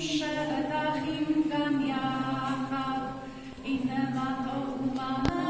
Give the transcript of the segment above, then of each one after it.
שטחים גם יחד, הנה מה טוב ומה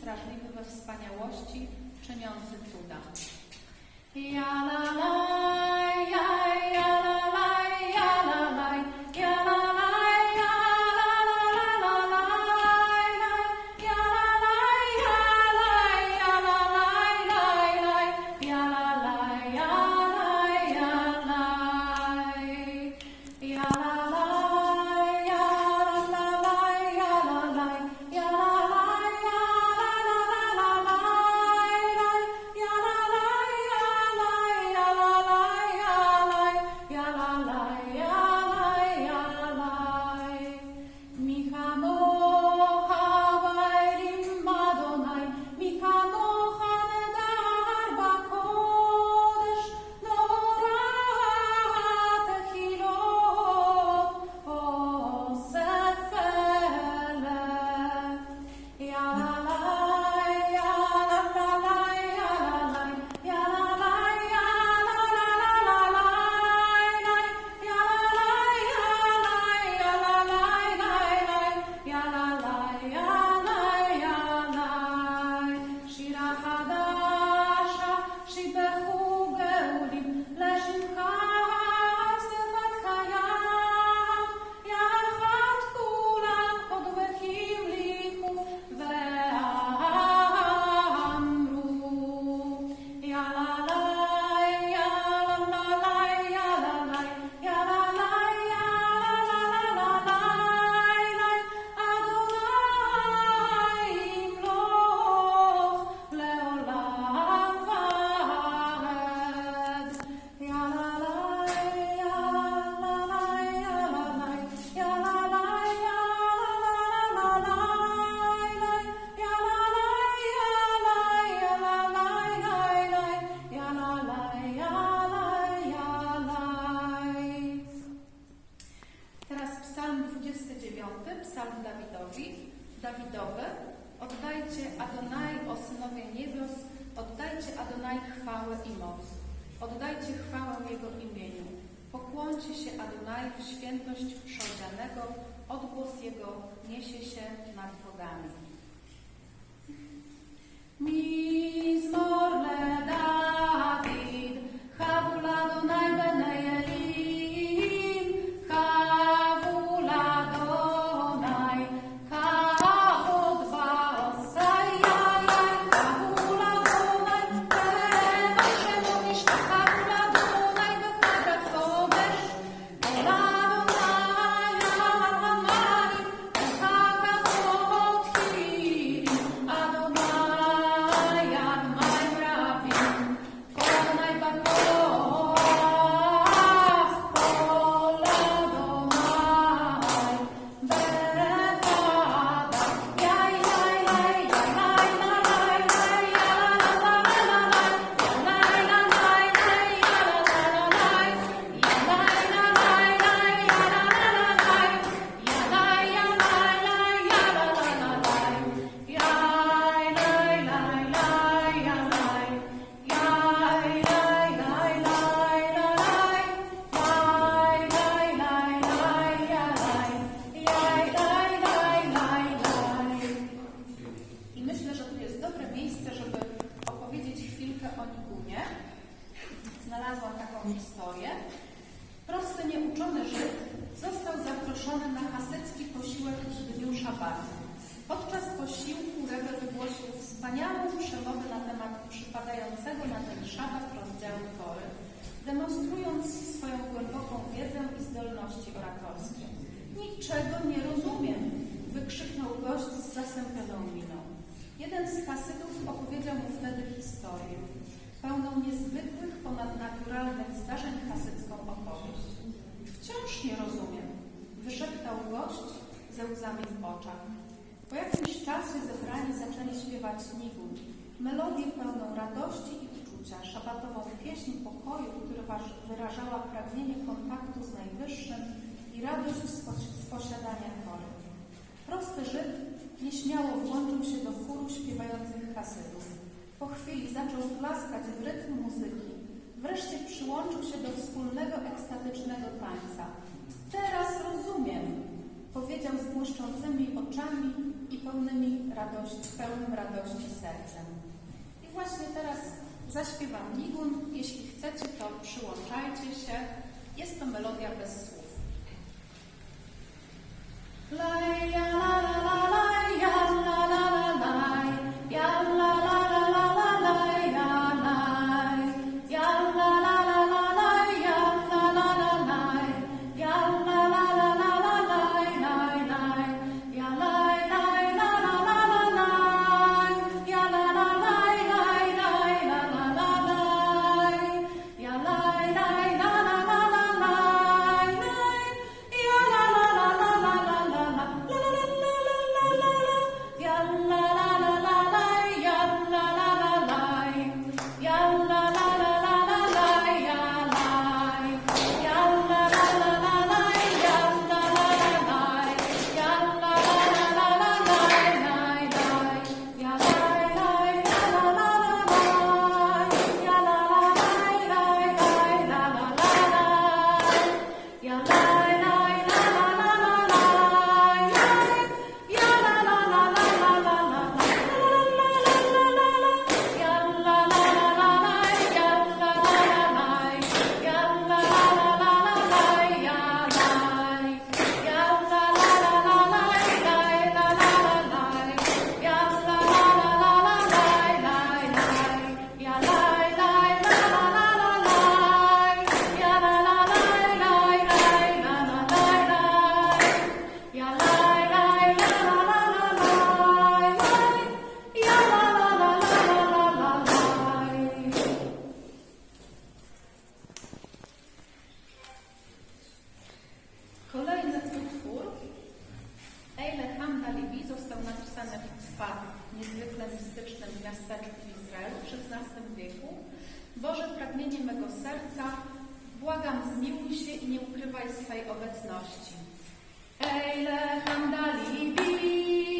strażliwy we wspaniałości, czyniący cuda. Ja, la, la. Oddajcie chwałę Jego imieniu. Pokłoncie się Adonai w świętość przodzianego, odgłos Jego niesie się nad wodami. Mi szabatu. Podczas posiłku Rebel wygłosił wspaniałą przemowę na temat przypadającego na ten szabat rozdziału Tory, demonstrując swoją głęboką wiedzę i zdolności oratorskie. Niczego nie rozumiem, wykrzyknął gość z zasępioną miną. Jeden z hasydów opowiedział mu wtedy historię, pełną niezwykłych, ponadnaturalnych zdarzeń hasycką opowieść. Wciąż nie rozumiem, wyszeptał gość ze łzami w oczach. Po jakimś czasie zebrani zaczęli śpiewać nigun, melodię pełną radości i uczucia, szabatową pieśń pokoju, która wyrażała pragnienie kontaktu z Najwyższym i radość z, pos- z posiadania Tory. Prosty Żyd nieśmiało włączył się do chóru śpiewających hasydów. Po chwili zaczął klaskać w rytm muzyki. Wreszcie przyłączył się do wspólnego ekstatycznego tańca. Teraz rozumiem, powiedział z błyszczącymi oczami i pełnymi radości, pełnym radości sercem. I właśnie teraz zaśpiewam nigun. Jeśli chcecie, to przyłączajcie się. Jest to melodia bez słów. Laj, ja, la, la, la, serca, błagam, zmiłuj się i nie ukrywaj swej obecności. Eile Hamdalibi, Husama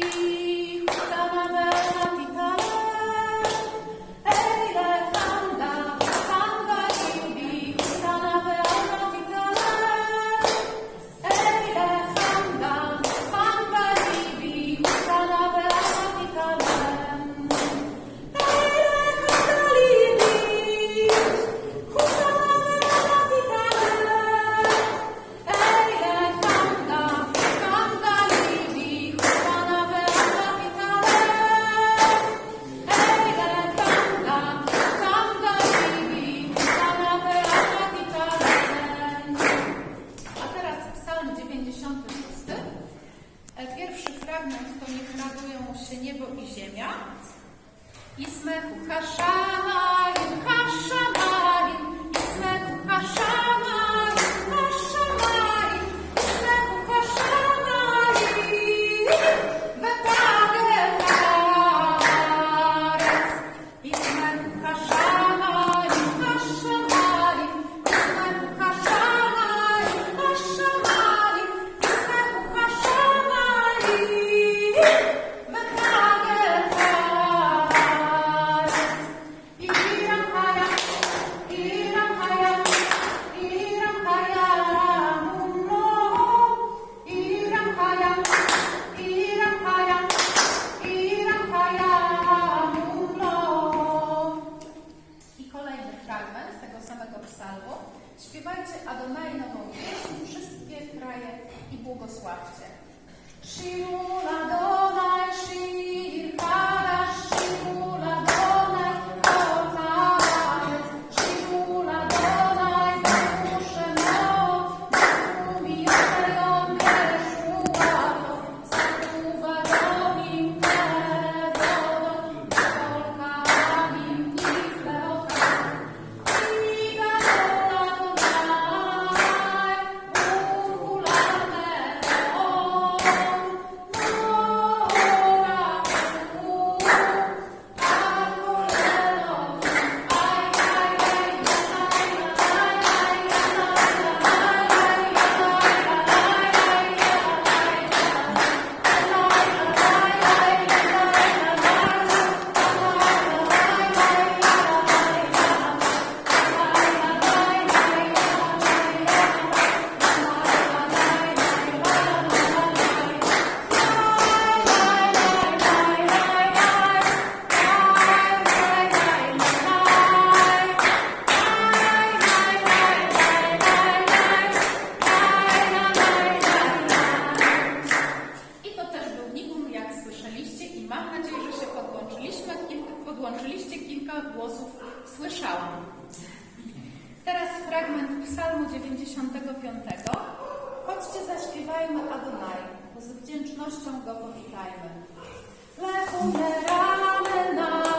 Хаша. dołączyliście kilka głosów, słyszałam. Teraz fragment Psalmu 95. Chodźcie, zaśpiewajmy Adonai, z wdzięcznością go powitajmy. Lechum rany na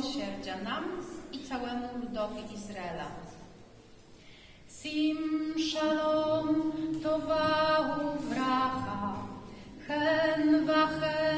miłosierdzia nam i całemu ludowi Izraela. Sim shalom towahu vracha, hen vachem